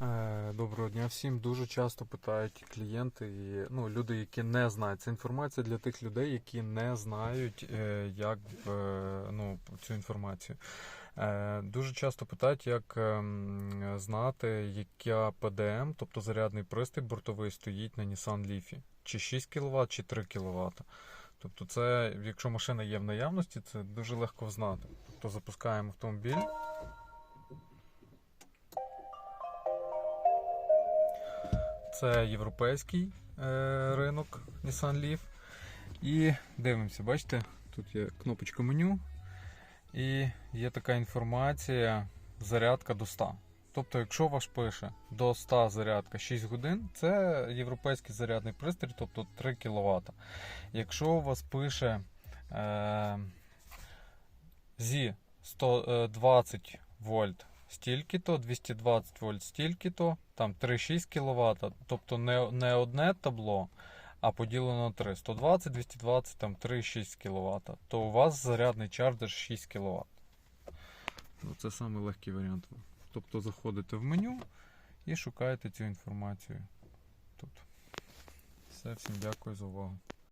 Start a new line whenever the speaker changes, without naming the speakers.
Е, Доброго дня всім. Дуже часто питають клієнти і ну, люди, які не знають. Це інформація для тих людей, які не знають е, як е, ну, цю інформацію. Дуже часто питають, як ем, знати, яка ПДМ, тобто зарядний пристрій бортовий, стоїть на Nissan Leaf. Чи 6 кВт, чи 3 кВт. Тобто, це, якщо машина є в наявності, це дуже легко знати. Тобто запускаємо автомобіль. Це європейський е, ринок Nissan Leaf. І дивимося, бачите, тут є кнопочка меню. І є така інформація: зарядка до 100. Тобто, якщо ваш пише до 100 зарядка 6 годин, це європейський зарядний пристрій, тобто 3 кВт. Якщо у вас пише е, зі 120 вольт стільки-то, 220 вольт стільки-то, там 3,6 кВт, тобто не, не одне табло, а поділено на 3. 120, 220, там 3,6 кВт, то у вас зарядний чардер 6 кВт. Ну, це самий легкий варіант. Тобто заходите в меню і шукаєте цю інформацію. Тобто, все, всім дякую за увагу.